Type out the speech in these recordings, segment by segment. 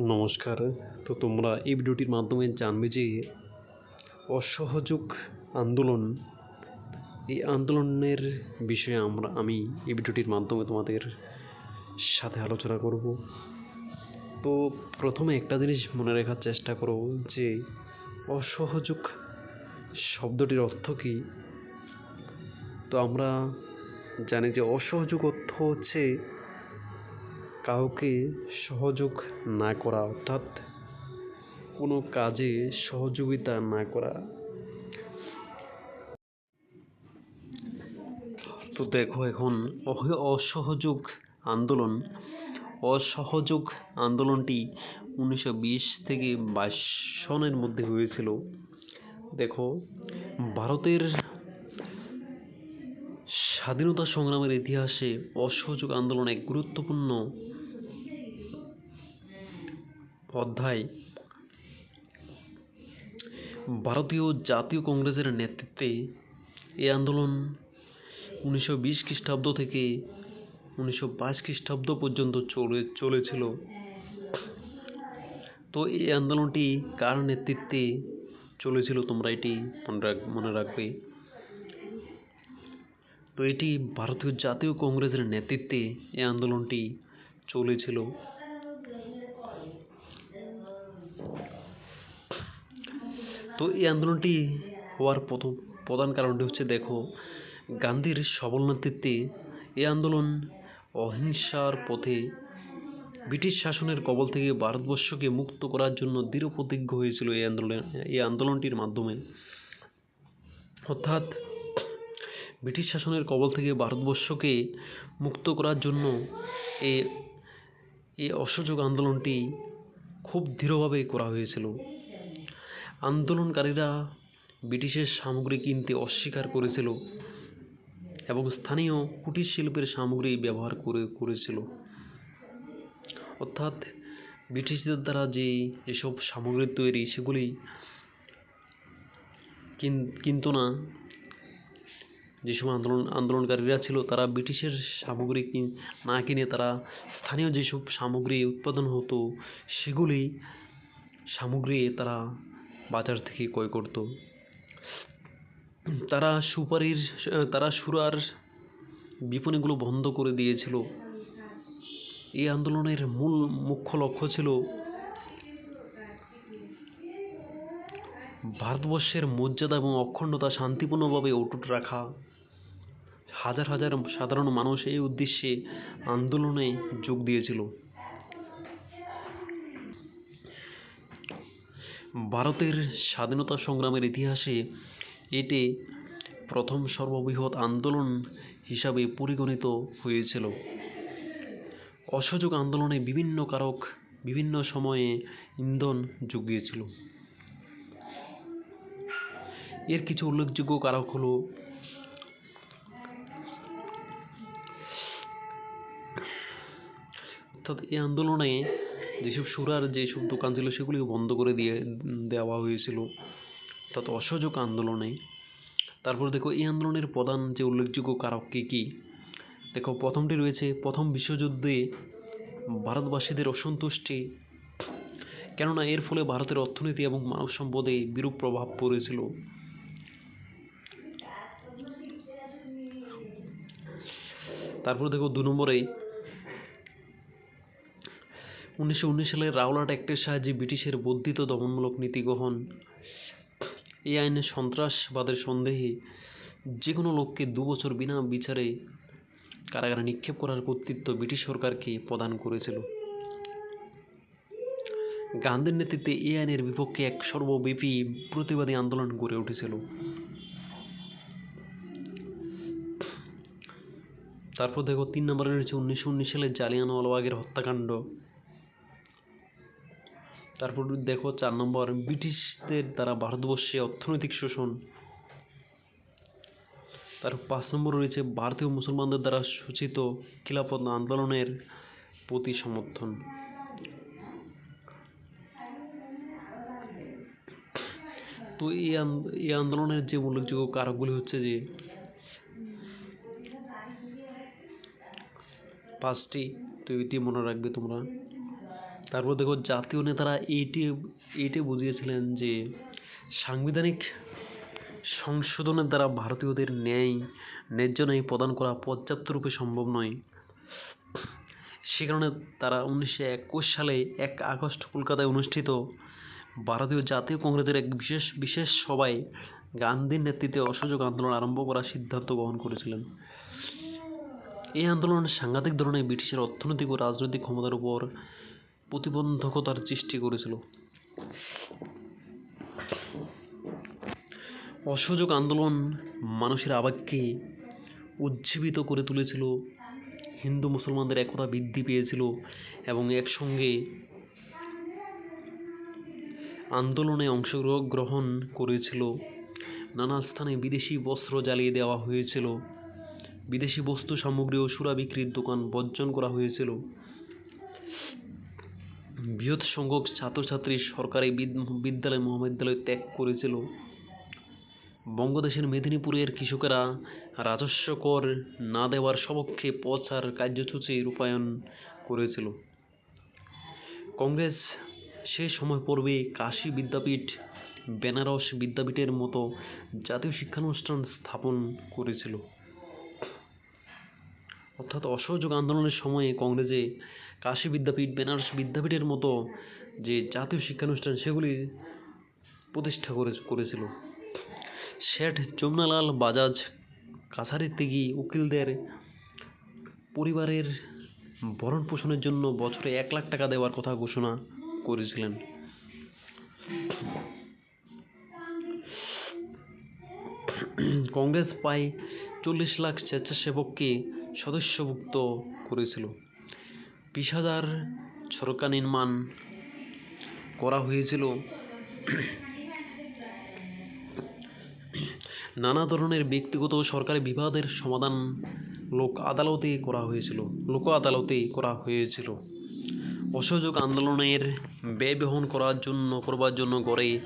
নমস্কার। তো তোমরা এই ভিডিওটির মাধ্যমে জানবে যে অসহযোগ আন্দোলন, এই আন্দোলনের বিষয়ে আমরা, আমি এই ভিডিওটির মাধ্যমে তোমাদের সাথে আলোচনা করব। তো প্রথমে একটা জিনিস মনে রাখার চেষ্টা করো যে অসহযোগ শব্দটির অর্থ কী? তো আমরা জানি যে অসহযোগ অর্থ হচ্ছে কাউকে সহযোগ না করা, অর্থাৎ কোনো কাজে সহযোগিতা না করা। তো দেখো এখন অসহযোগ আন্দোলন। অসহযোগ আন্দোলনটি উনিশশো বিশ থেকে বাইশ সনের মধ্যে হয়েছিল। দেখো, ভারতের স্বাধীনতা সংগ্রামের ইতিহাসে অসহযোগ আন্দোলন এক গুরুত্বপূর্ণ অধ্যায়। ভারতীয় জাতীয় কংগ্রেসের নেতৃত্বে এই আন্দোলন উনিশশো বিশ খ্রিস্টাব্দ থেকে উনিশশো বাইশ খ্রিস্টাব্দ পর্যন্ত চলে, চলেছিল। তো এই আন্দোলনটি কার নেতৃত্বে চলেছিল তোমরা এটি মনে রাখ, মনে রাখবে? তো এটি ভারতীয় জাতীয় কংগ্রেসের নেতৃত্বে এই আন্দোলনটি চলেছিল। তো এই আন্দোলনটি হওয়ার প্রথম প্রধান কারণটি হচ্ছে, দেখো, গান্ধীর সবল নেতৃত্বে এই আন্দোলন অহিংসার পথে ব্রিটিশ শাসনের কবল থেকে ভারতবর্ষকে মুক্ত করার জন্য দৃঢ় প্রতিজ্ঞ হয়েছিল এই আন্দোলন, এই আন্দোলনটির মাধ্যমে। অর্থাৎ ব্রিটিশ শাসনের কবল থেকে ভারতবর্ষকে মুক্ত করার জন্য এ এই অসহযোগ আন্দোলনটি খুব দৃঢ়ভাবে করা হয়েছিল। আন্দোলনকারীরা ব্রিটিশের সামগ্রী কিনতে অস্বীকার করেছিল এবং স্থানীয় কুটির শিল্পের সামগ্রী ব্যবহার করে করেছিল। অর্থাৎ ব্রিটিশদের দ্বারা যে যেসব সামগ্রী তৈরি সেগুলি কিন- কিনতো না যেসব আন্দোলন, আন্দোলনকারীরা ছিল, তারা ব্রিটিশের সামগ্রী না কিনে তারা স্থানীয় যেসব সামগ্রী উৎপাদন হতো, সেগুলি সামগ্রী তারা বাজার থেকে ক্রয় করত। তারা সুপারির, তারা সুরার বিপণীগুলো বন্ধ করে দিয়েছিল। এই আন্দোলনের মূল মুখ্য লক্ষ্য ছিল ভারতবর্ষের মর্যাদা এবং অখণ্ডতা শান্তিপূর্ণভাবে অটুট রাখা। হাজার হাজার সাধারণ মানুষ এই উদ্দেশ্যে আন্দোলনে যোগ দিয়েছিল। ভারতের স্বাধীনতা সংগ্রামের ইতিহাসে এটি প্রথম সর্ববৃহৎ আন্দোলন হিসাবে পরিগণিত হয়েছিল। অসহযোগ আন্দোলনে বিভিন্ন কারক বিভিন্ন সময়ে ইন্ধন জুগিয়েছিল। এর কিছু উল্লেখযোগ্য কারক হলো অর্থাৎ এই আন্দোলনে যেসব সুরার যেসব দোকান ছিল সেগুলিও বন্ধ করে দিয়ে দেওয়া হয়েছিল। অর্থাৎ অসহযোগ আন্দোলনে। তারপর দেখো, এই আন্দোলনের প্রধান যে উল্লেখযোগ্য কারক কী কী? দেখো, প্রথমটি রয়েছে, প্রথম বিশ্বযুদ্ধে ভারতবাসীদের অসন্তুষ্টি। কেননা এর ফলে ভারতের অর্থনীতি এবং মানব সম্পদে বিরূপ প্রভাব পড়েছিল। তারপর দেখো, দু নম্বরে উনিশশো উনিশ সালে রাওলাট অ্যাক্টের সাহায্যে ব্রিটিশের বর্ধিত দমনমূলক নীতি গ্রহণ। এই আইনে সন্ত্রাসবাদের সন্দেহে যে কোনো লোককে দু বছর বিনা বিচারে কারাগারে নিক্ষেপ করার কর্তৃত্ব ব্রিটিশ সরকারকে প্রদান করেছিল। গান্ধীর নেতৃত্বে এই আইনের বিপক্ষে এক সর্বব্যাপী প্রতিবাদী আন্দোলন গড়ে উঠেছিল। তারপর দেখো তিন নম্বরে রয়েছে উনিশশো উনিশ সালে জালিয়ানওয়ালাবাগের হত্যাকাণ্ড। তারপর দেখো চার নম্বর, ব্রিটিশদের দ্বারা ভারতবর্ষে অর্থনৈতিক শোষণ। তার পাঁচ নম্বর রয়েছে, ভারতীয় মুসলমানদের দ্বারা সূচিত খিলাফত আন্দোলনের প্রতি সমর্থন। তো এই আন- এই আন্দোলনের যে উল্লেখযোগ্য কারকগুলি হচ্ছে যে, পাঁচটি, তো এটি মনে রাখবে তোমরা। তারপর দেখো জাতীয় নেতারা এইটি এইটি বুঝিয়েছিলেন যে সাংবিধানিক সংশোধনের দ্বারা ভারতীয়দের ন্যায়, ন্যায্য ন্যায় প্রদান করা পর্যাপ্ত রূপে সম্ভব নয়। সে কারণে তারা উনিশশো একুশ সালে এক আগস্ট কলকাতায় অনুষ্ঠিত ভারতীয় জাতীয় কংগ্রেসের এক বিশেষ বিশেষ সভায় গান্ধীর নেতৃত্বে অসহযোগ আন্দোলন আরম্ভ করার সিদ্ধান্ত গ্রহণ করেছিলেন। এই আন্দোলন সাংঘাতিক ধরনের ব্রিটিশের অর্থনৈতিক ও রাজনৈতিক ক্ষমতার উপর প্রতিবন্ধকতার সৃষ্টি করেছিল। অসহযোগ আন্দোলন মানুষের আবেগকে উজ্জীবিত করে তুলেছিল, হিন্দু মুসলমানদের একতা বৃদ্ধি পেয়েছিল এবং একসঙ্গে আন্দোলনে অংশগ্রহণ করেছিল। নানা স্থানে বিদেশি বস্ত্র জ্বালিয়ে দেওয়া হয়েছিল। বিদেশি বস্তু সামগ্রী ও সুরা বিক্রির দোকান বর্জন করা হয়েছিল। বৃহৎ সংখ্যক ছাত্রছাত্রী সরকারি বিদ্যালয়, মহাবিদ্যালয় ত্যাগ করেছিল। বঙ্গদেশের মেদিনীপুরের কৃষকেরা রাজস্ব কর না দেওয়ার সপক্ষে প্রচার কার্যসূচি রূপায়ণ করেছিল। কংগ্রেস সে সময় পূর্বে কাশী বিদ্যাপীঠ, বেনারস বিদ্যাপীঠের মতো জাতীয় শিক্ষানুষ্ঠান স্থাপন করেছিল। অর্থাৎ অসহযোগ আন্দোলনের সময়ে কংগ্রেসে কাশী বিদ্যাপীঠ, বেনারস বিদ্যাপীঠের মতো যে জাতীয় শিক্ষানুষ্ঠান, সেগুলি প্রতিষ্ঠা করে করেছিল। শেঠ যমুনালাল বাজাজ কাছারির ত্যাগী উকিলদের পরিবারের ভরণ পোষণের জন্য বছরে এক লাখ টাকা দেওয়ার কথা ঘোষণা করেছিলেন। কংগ্রেস প্রায় চল্লিশ লাখ স্বেচ্ছাসেবককে সদস্যভুক্ত করেছিল। হাজার সড়কা নির্মাণ করা হয়েছিল। নানা ধরনের ব্যক্তিগত সরকারি বিবাদের সমাধান লোক আদালতে করা হয়েছিল, লোক আদালতে করা হয়েছিল। অসহযোগ আন্দোলনের ব্যয় বহন করার জন্য, করবার জন্য গড়ে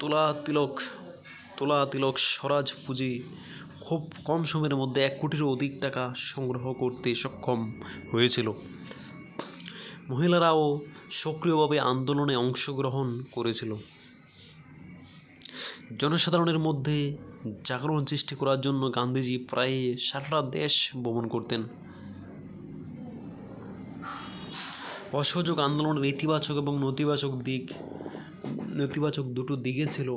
তোলা তিলক তোলা তিলক স্বরাজ পুঁজি খুব কম সময়ের মধ্যে এক কোটিরও অধিক টাকা সংগ্রহ করতে সক্ষম হয়েছিল। মহিলারাও সক্রিয়ভাবে আন্দোলনে অংশগ্রহণ করেছিল। জনসাধারণের মধ্যে জাগরণ সৃষ্টি করার জন্য গান্ধীজি প্রায় সারাটা দেশ ভ্রমণ করতেন। অসহযোগ আন্দোলনের ইতিবাচক এবং নেতিবাচক দিক, নেতিবাচক দুটো দিকে ছিল।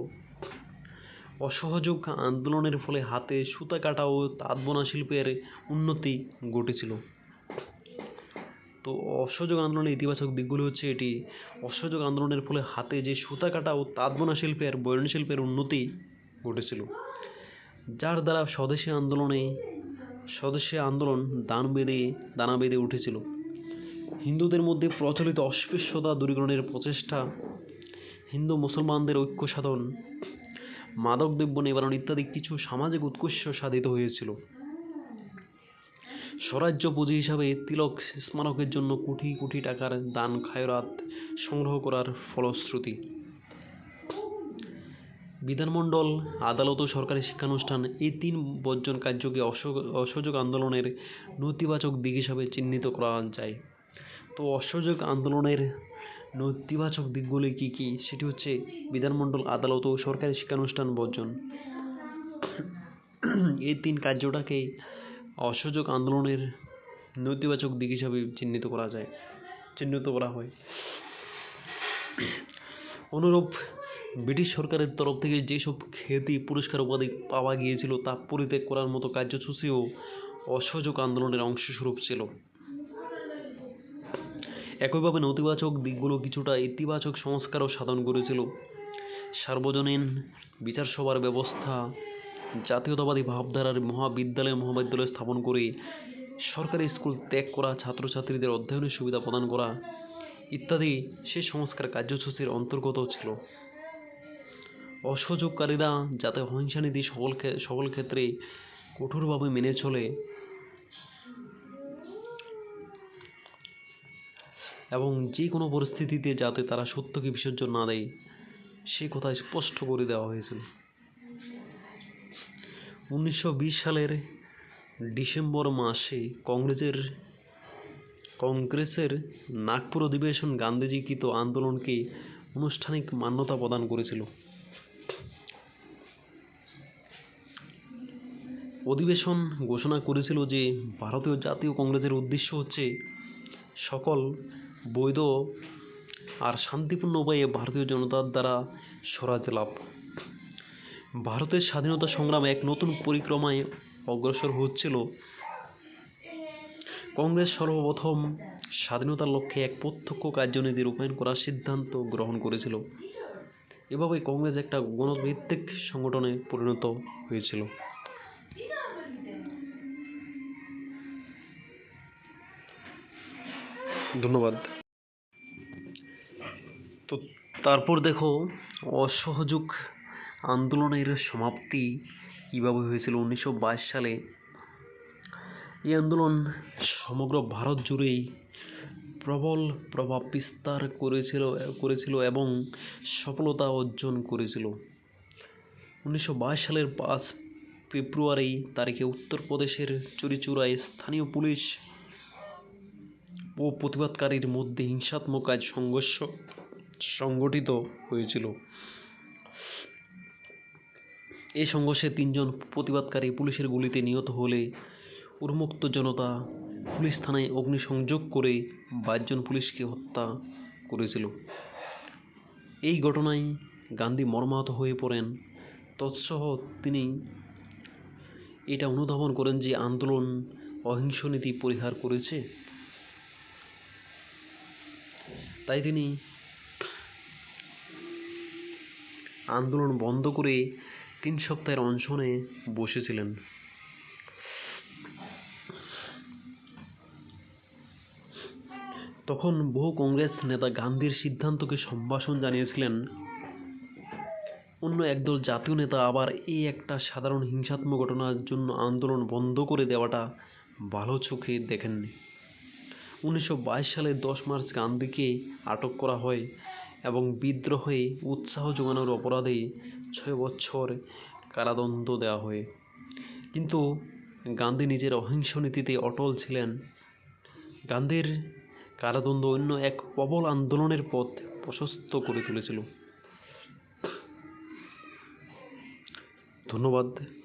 অসহযোগ আন্দোলনের ফলে হাতে সুতা কাটা ও তাঁত বোনা শিল্পের উন্নতি ঘটেছিল। তো অসহযোগ আন্দোলনের ইতিবাচক দিকগুলো হচ্ছে এটি। অসহযোগ আন্দোলনের ফলে হাতে যে সুতা কাটা ও তাঁত বোনা শিল্পের বয়ন শিল্পের উন্নতি ঘটেছিল। যার দ্বারা স্বদেশী আন্দোলনে, স্বদেশী আন্দোলন দান বেঁধে, দানা বেঁধে উঠেছিল। হিন্দুদের মধ্যে প্রচলিত অস্পৃশ্যতা দূরীকরণের প্রচেষ্টা, হিন্দু মুসলমানদের ঐক্য সাধন, মাদক দ্রব্য নিবারণ ইত্যাদি কিছু সামাজিক উৎকর্ষ সাধিত হয়েছিল। স্বরাজ্য পুঁজি হিসাবে তিলক স্মারকের জন্য কোটি কোটি টাকার দান খায়রাত সংগ্রহ করার ফলশ্রুতি। বিধানমণ্ডল, আদালত ও সরকারি শিক্ষানুষ্ঠান এই তিন বর্জন কার্যকে অসহ- অসহযোগ আন্দোলনের নেতিবাচক দিক হিসাবে চিহ্নিত করা যায়। তো অসহযোগ আন্দোলনের নেতিবাচক দিকগুলি কী কী? সেটি হচ্ছে বিধানমণ্ডল, আদালত ও সরকারি শিক্ষানুষ্ঠান বর্জন। এই তিন কার্যটাকে অসহযোগ আন্দোলনের নেতিবাচক দিক হিসাবে চিহ্নিত করা যায়, চিহ্নিত করা হয়। অনুরূপ ব্রিটিশ সরকারের তরফ থেকে যেসব খ্যাতি, পুরস্কার, উপাধি পাওয়া গিয়েছিল, তা পরিত্যাগ করার মতো কার্যসূচিও অসহযোগ আন্দোলনের অংশস্বরূপ ছিল। একইভাবে নেতিবাচক দিকগুলো কিছুটা ইতিবাচক সংস্কারও সাধন করেছিল। সার্বজনীন বিচার সভার ব্যবস্থা জাতীয়তাবাদী ভাবধারার মহাবিদ্যালয় মহাবিদ্যালয় স্থাপন করে সরকারি স্কুল ত্যাগ করা, ছাত্রছাত্রীদের অধ্যয়নের সুবিধা প্রদান করা ইত্যাদি সে সংস্কার কার্যসূচির অন্তর্গত ছিল। অসহযোগকারীরা যাতে অহিংসা নীতি সকল সকল ক্ষেত্রে কঠোরভাবে মেনে চলে এবং যে কোনো পরিস্থিতিতে যাতে তারা সত্যকে বিসর্জন না দেয় সে কথা স্পষ্ট করে দেওয়া হয়েছিল। উনিশশো বিশ সালের ডিসেম্বর মাসে কংগ্রেসের কংগ্রেসের নাগপুর অধিবেশন গান্ধীজিকৃত আন্দোলনকে আনুষ্ঠানিক মান্যতা প্রদান করেছিল। অধিবেশন ঘোষণা করেছিল যে ভারতীয় জাতীয় কংগ্রেসের উদ্দেশ্য হচ্ছে সকল বৈধ আর শান্তিপূর্ণ উপায়ে ভারতীয় জনতার দ্বারা স্বরাজ লাভ। ভারতের স্বাধীনতা সংগ্রামে এক নতুন পরিক্রমায় অগ্রসর হচ্ছিল কংগ্রেস সর্বপ্রথম স্বাধীনতার লক্ষ্যে এক প্রত্যক্ষ কার্যনীতি রূপায়ণ করার সিদ্ধান্ত গ্রহণ করেছিল। এভাবে কংগ্রেস একটা গণভিত্তিক সংগঠনে পরিণত হয়েছিল। ধন্যবাদ। তো তারপর দেখো, অসহযোগ আন্দোলনের সমাপ্তি কীভাবে হয়েছিল? উনিশশো বাইশ সালে এই আন্দোলন সমগ্র ভারত জুড়েই প্রবল প্রভাব বিস্তার করেছিল করেছিল এবং সফলতা অর্জন করেছিল। উনিশশো বাইশ সালের পাঁচ ফেব্রুয়ারি তারিখে উত্তরপ্রদেশের চুরিচুরায় স্থানীয় পুলিশ ও প্রতিবাদকারীর মধ্যে হিংসাত্মক কাজ সংঘর্ষ সংগঠিত হয়েছিল। এই সংঘর্ষে তিনজন প্রতিবাদকারী পুলিশের গুলিতে নিহত হলে উন্মুক্ত জনতা পুলিশ থানায় অগ্নিসংযোগ করে বাইশজন পুলিশকে হত্যা করেছিল। এই ঘটনায় গান্ধী মর্মাহত হয়ে পড়েন। তৎসহ তিনি এটা অনুধাবন করেন যে আন্দোলন অহিংস নীতি পরিহার করেছে। তাই তিনি আন্দোলন বন্ধ করে তিন সপ্তাহের অনশনে বসেছিলেন। তখন বহু কংগ্রেস নেতা গান্ধীর সিদ্ধান্তকে সম্ভাষণ জানিয়েছিলেন। অন্য একদল জাতীয় নেতা আবার এই একটা সাধারণ হিংসাত্মক ঘটনার জন্য আন্দোলন বন্ধ করে দেওয়াটা ভালো চোখে দেখেননি। উনিশশো সালের দশ মার্চ গান্ধীকে আটক করা হয় এবং বিদ্রোহে উৎসাহ যোগানোর অপরাধে ছয় বছর কারাদণ্ড দেওয়া হয়। কিন্তু গান্ধী নিজের অহিংস নীতিতে অটল ছিলেন। গান্ধীর কারাদণ্ড অন্য এক প্রবল আন্দোলনের পথ প্রশস্ত করে তুলেছিল। ধন্যবাদ।